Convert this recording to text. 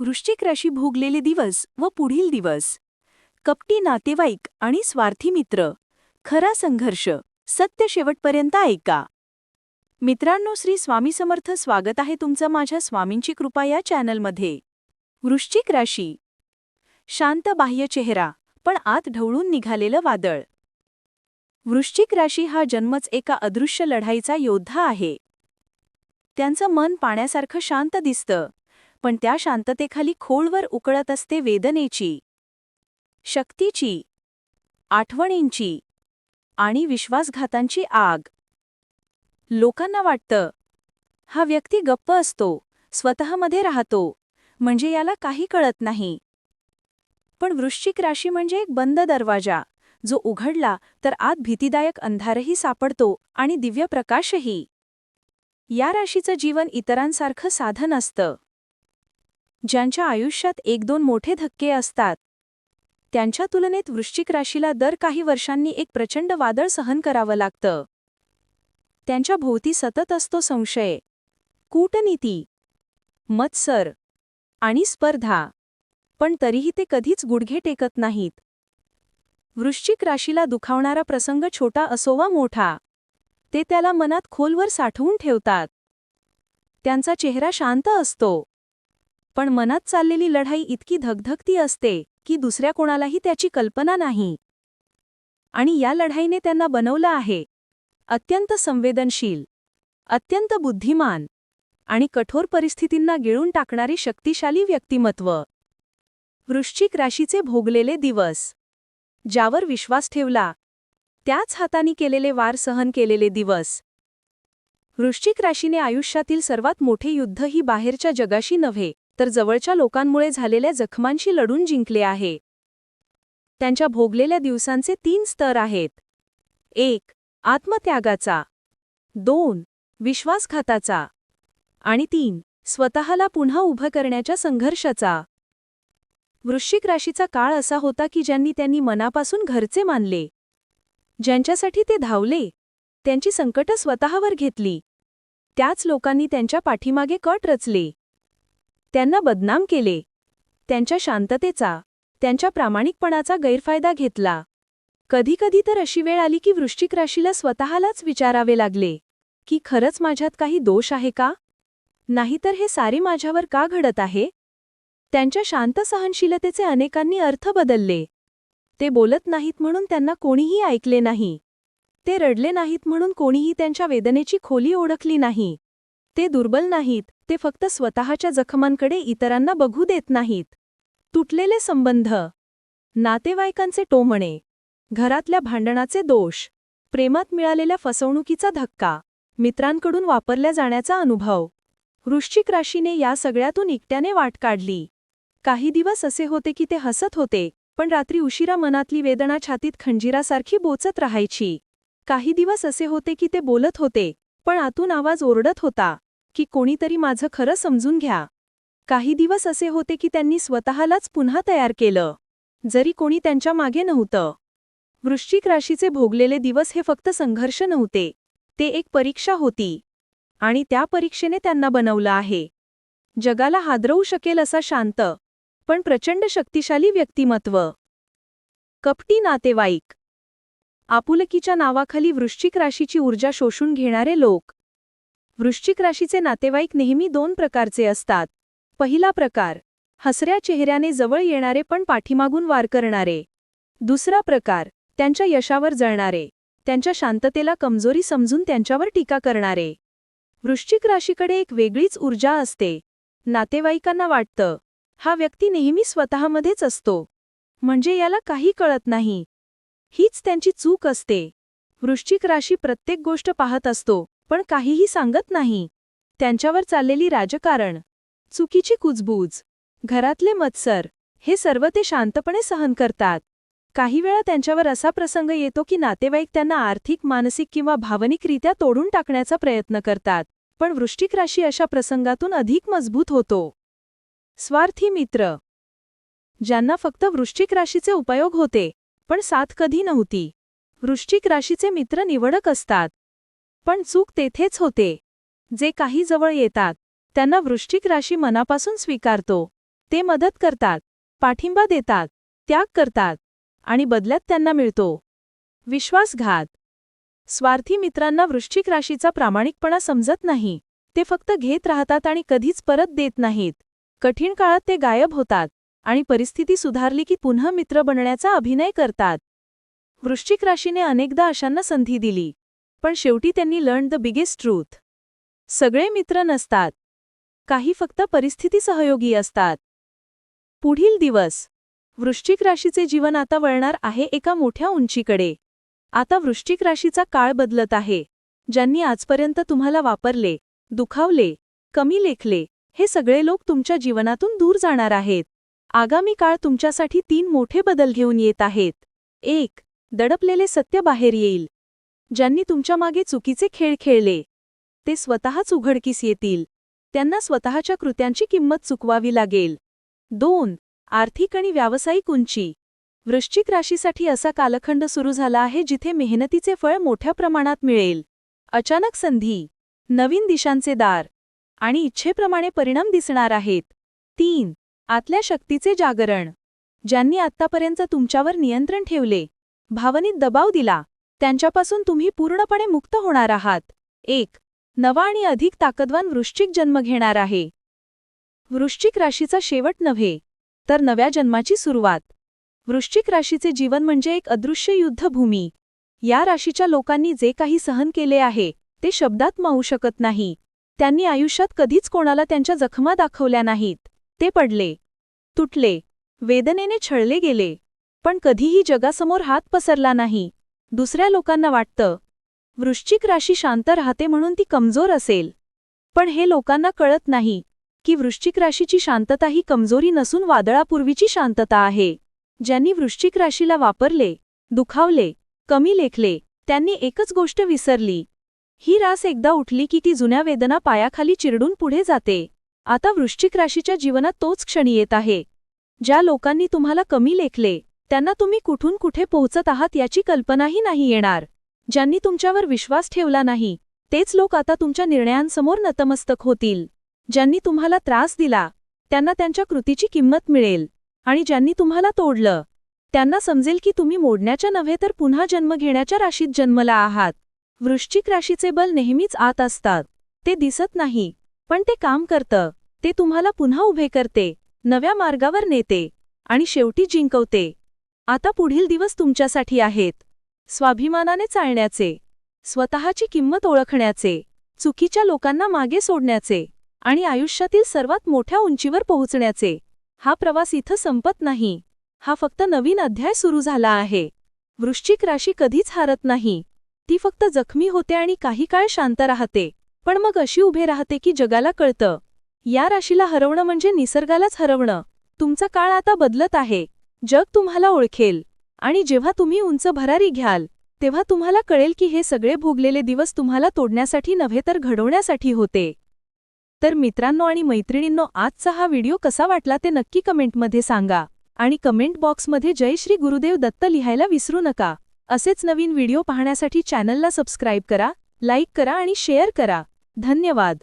वृश्चिक राशी भोगलेले दिवस व पुढील दिवस. कपटी नातेवाईक आणि स्वार्थी मित्र. खरा संघर्ष. सत्य शेवटपर्यंत ऐका. मित्रांनो श्री स्वामी समर्थ स्वागत आहे तुमचं माझ्या स्वामींची कृपा या चॅनलमध्ये. वृश्चिक राशी. शांत बाह्य चेहरा पण आत ढवळून निघालेलं वादळ. वृश्चिक राशी हा जन्मच एका अदृश्य लढाईचा योद्धा आहे. त्यांचं मन पाण्यासारखं शांत दिसतं. पण त्या शांततेखाली खोलवर उकळत असते वेदनेची. शक्तीची. आठवणींची. आणि विश्वासघातांची आग. लोकांना वाटतं हा व्यक्ती गप्प असतो स्वतःमध्ये राहतो म्हणजे याला काही कळत नाही. पण वृश्चिक राशी म्हणजे एक बंद दरवाजा जो उघडला तर आत भीतीदायक अंधारही सापडतो आणि दिव्य प्रकाशही. या राशीचं जीवन इतरांसारखं साधन असतं. ज्यांच्या आयुष्यात एक दोन मोठे धक्के असतात. त्यांच्या तुलनेत वृश्चिक राशीला दर काही वर्षांनी एक प्रचंड वादळ सहन करावं लागतं. त्यांच्या भोवती सतत असतो संशय. कूटनीती मत्सर आणि स्पर्धा. पण तरीही ते कधीच गुडघे टेकत नाहीत. वृश्चिक राशीला दुखावणारा प्रसंग छोटा असो वा मोठा. ते त्याला मनात खोलवर साठवून ठेवतात. त्यांचा चेहरा शांत असतो. पण मनात चाललेली लढाई इतकी धगधगती असते की दुसऱ्या कोणालाही त्याची कल्पना नाही. आणि या लढाईने त्यांना बनवलं आहे. अत्यंत संवेदनशील अत्यंत बुद्धिमान आणि कठोर परिस्थितींना गिळून टाकणारी शक्तिशाली व्यक्तिमत्व. वृश्चिक राशीचे भोगलेले दिवस. ज्यावर विश्वास ठेवला त्याच हाताने केलेले वार सहन केलेले दिवस. वृश्चिक राशीने आयुष्यातील सर्वात मोठे युद्ध ही बाहेरच्या जगाशी नव्हे तर जवळच्या लोकांमुळे झालेल्या जखमांशी लढून जिंकले आहे. त्यांच्या भोगलेल्या दिवसांचे तीन स्तर आहेत. एक आत्मत्यागाचा. दोन विश्वासघाताचा. आणि तीन स्वतःला पुन्हा उभं करण्याच्या संघर्षाचा. वृश्चिक राशीचा काळ असा होता की ज्यांनी त्यांनी मनापासून घरचे मानले. ज्यांच्यासाठी ते धावले. त्यांची संकटं स्वतःवर घेतली. त्याच लोकांनी त्यांच्या पाठीमागे कट रचले. त्यांना बदनाम केले. त्यांच्या शांततेचा त्यांच्या प्रामाणिकपणाचा गैरफायदा घेतला. कधीकधी तर अशी वेळ आली की वृश्चिक राशीला स्वतःलाच विचारावे लागले की खरंच माझ्यात काही दोष आहे का? नाहीतर हे सारे माझ्यावर का घडत आहे? त्यांच्या शांत सहनशीलतेचे अनेकांनी अर्थ बदलले. ते बोलत नाहीत म्हणून त्यांना कोणीही ऐकले नाही. ते रडले नाहीत म्हणून कोणीही त्यांच्या वेदनेची खोली ओळखली नाही. ते दुर्बल नाहीत ते फक्त स्वतःच्या जखमांकडे इतरांना बघू देत नाहीत. तुटलेले संबंध. नातेवाईकांचे टोमणे. घरातल्या भांडणाचे दोष. प्रेमात मिळालेल्या फसवणुकीचा धक्का. मित्रांकडून वापरल्या जाण्याचा अनुभव. वृश्चिक राशीने या सगळ्यातून एकट्याने वाट काढली. काही दिवस असे होते की ते हसत होते पण रात्री उशिरा मनातली वेदना छातीत खंजिरासारखी बोचत राहायची. काही दिवस असे होते की ते बोलत होते पण आतून आवाज ओरडत होता. की कोणीतरी माझं खरं समजून घ्या. काही दिवस असे होते की त्यांनी स्वतःलाच पुन्हा तयार केलं. जरी कोणी त्यांच्या मागे नव्हतं. वृश्चिक राशीचे भोगलेले दिवस हे फक्त संघर्ष नव्हते. ते एक परीक्षा होती. आणि त्या परीक्षेने त्यांना बनवलं आहे. जगाला हादरवू शकेल असा शांत पण प्रचंड शक्तिशाली व्यक्तिमत्व. कपटी नातेवाईक. आपुलकीच्या नावाखाली वृश्चिक राशीची ऊर्जा शोषून घेणारे लोक. वृश्चिक राशीचे नातेवाईक नेहमी दोन प्रकारचे असतात. पहिला प्रकार हसऱ्या चेहऱ्याने जवळ येणारे पण पाठीमागून वार करणारे. दुसरा प्रकार त्यांच्या यशावर जळणारे त्यांच्या शांततेला कमजोरी समजून त्यांच्यावर टीका करणारे. वृश्चिक राशीकडे एक वेगळीच ऊर्जा असते. नातेवाईकांना वाटतं हा व्यक्ती नेहमी स्वतःमध्येच असतो. म्हणजे याला काही कळत नाही. हीच त्यांची चूक असते. वृश्चिक राशी प्रत्येक गोष्ट पाहत असतो. पण काहीही सांगत नाही. त्यांच्यावर चाललेली राजकारण चुकीची कुजबूज घरातले मत्सर हे सर्व ते शांतपणे सहन करतात. काही वेळा त्यांच्यावर असा प्रसंग येतो की नातेवाईक त्यांना आर्थिक मानसिक किंवा भावनिकरित्या तोडून टाकण्याचा प्रयत्न करतात पण वृश्चिक राशी अशा प्रसंगातून अधिक मजबूत होतो. स्वार्थी मित्र. ज्यांना फक्त वृश्चिक राशीचे उपयोग होते पण साथ कधी नव्हती. वृश्चिक राशीचे मित्र निवडक असतात. पण चूक तेथेच होते. जे काही जवळ येतात त्यांना वृश्चिक राशी मनापासून स्वीकारतो. ते मदत करतात पाठिंबा देतात त्याग करतात आणि बदल्यात त्यांना मिळतो. विश्वासघात. स्वार्थी मित्रांना वृश्चिक राशीचा प्रामाणिकपणा समजत नाही. ते फक्त घेत राहतात आणि कधीच परत देत नाहीत. कठीण काळात ते गायब होतात आणि परिस्थिती सुधारली की पुन्हा मित्र बनण्याचा अभिनय करतात. वृश्चिक राशीने अनेकदा अशांना संधी दिली. पण शेवटी त्यांनी लर्न द बिगेस्ट ट्रूथ सगळे मित्र नसतात. काही फक्त परिस्थिती सहयोगी असतात. पुढील दिवस. वृश्चिक राशीचे जीवन आता वळणार आहे एका मोठ्या उंचीकडे. आता वृश्चिक राशीचा काळ बदलत आहे. ज्यांनी आजपर्यंत तुम्हाला वापरले दुखावले कमी लेखले हे सगळे लोक तुमच्या जीवनातून दूर जाणार आहेत. आगामी काळ तुमच्यासाठी तीन मोठे बदल घेऊन येत आहेत. एक दडपलेले सत्य बाहेर येईल. ज्यांनी तुमच्या मागे चुकीचे खेळ खेळले. ते स्वतःच उघडकीस येतील. त्यांना स्वतःच्या कृत्यांची किंमत चुकवावी लागेल. दोन आर्थिक आणि व्यावसायिक उंची. वृश्चिक राशीसाठी असा कालखंड सुरू झाला आहे जिथे मेहनतीचे फळ मोठ्या प्रमाणात मिळेल. अचानक संधी. नवीन दिशांचे दार. आणि इच्छेप्रमाणे परिणाम दिसणार आहेत. तीन आतल्या शक्तीचे जागरण. ज्यांनी आत्तापर्यंत तुमच्यावर नियंत्रण ठेवले. भावनिक दबाव दिला. त्यांच्यापासून तुम्ही पूर्णपणे मुक्त होणार आहात. एक नवा आणि अधिक ताकदवान वृश्चिक जन्म घेणार आहे. वृश्चिक राशीचा शेवट नव्हे तर नव्या जन्माची सुरुवात. वृश्चिक राशीचे जीवन म्हणजे एक अदृश्य युद्धभूमी. या राशीच्या लोकांनी जे काही सहन केले आहे ते शब्दात मावू शकत नाही. त्यांनी आयुष्यात कधीच कोणाला त्यांच्या जखमा दाखवल्या नाहीत. ते पडले. तुटले. वेदनेने छळले गेले. पण कधीही जगासमोर हात पसरला नाही. दुसऱ्या लोकांना वाटतं. वृश्चिक राशी शांत राहते म्हणून ती कमजोर असेल. पण हे लोकांना कळत नाही की वृश्चिक राशीची शांतता ही कमजोरी नसून वादळापूर्वीची शांतता आहे. ज्यांनी वृश्चिक राशीला वापरले दुखावले कमी लेखले त्यांनी एकच गोष्ट विसरली. ही रास एकदा उठली की ती जुन्या वेदना पायाखाली चिरडून पुढे जाते. आता वृश्चिक राशीच्या जीवनात तोच क्षणी येत आहे. ज्या लोकांनी तुम्हाला कमी लेखले त्यांना तुम्ही कुठून कुठे पोहोचत आहात याची कल्पनाही नाही येणार. ज्यांनी तुमच्यावर विश्वास ठेवला नाही तेच लोक आता तुमच्या निर्णयांसमोर नतमस्तक होतील. ज्यांनी तुम्हाला त्रास दिला त्यांना त्यांच्या कृतीची किंमत मिळेल. आणि ज्यांनी तुम्हाला तोडलं त्यांना समजेल की तुम्ही मोडण्याच्या नव्हे तर पुन्हा जन्म घेण्याच्या राशीत जन्मला आहात. वृश्चिक राशीचे बल नेहमीच आत असतात. ते दिसत नाही पण ते काम करतं. ते तुम्हाला पुन्हा उभे करते नव्या मार्गावर नेते आणि शेवटी जिंकवते. आता पुढील दिवस तुमच्यासाठी आहेत. स्वाभिमानाने चालण्याचे स्वतःची किंमत ओळखण्याचे चुकीच्या लोकांना मागे सोडण्याचे आणि आयुष्यातील सर्वात मोठ्या उंचीवर पोहोचण्याचे. हा प्रवास इथं संपत नाही. हा फक्त नवीन अध्याय सुरू झाला आहे. वृश्चिक राशी कधीच हारत नाही. ती फक्त जखमी होते आणि काही काळ शांत राहते. पण मग अशी उभे राहते की जगाला कळतं. या राशीला हरवणं म्हणजे निसर्गालाच हरवणं. तुमचा काळ आता बदलत आहे. जग तुम्हाला ओळखेल आणि जेव्हा तुम्ही उंच भरारी घ्याल तेव्हा तुम्हाला कळेल की हे सगळे भोगलेले दिवस तुम्हाला तोडण्यासाठी नव्हे तर घडवण्यासाठी होते. तर मित्रांनो आणि मैत्रिणींनो आजचा हा व्हिडिओ कसा वाटला ते नक्की कमेंटमध्ये सांगा आणि कमेंट बॉक्समध्ये जय श्री गुरुदेव दत्त लिहायला विसरू नका. असेच नवीन व्हिडिओ पाहण्यासाठी चॅनलला सबस्क्राईब करा लाईक करा आणि शेअर करा. धन्यवाद.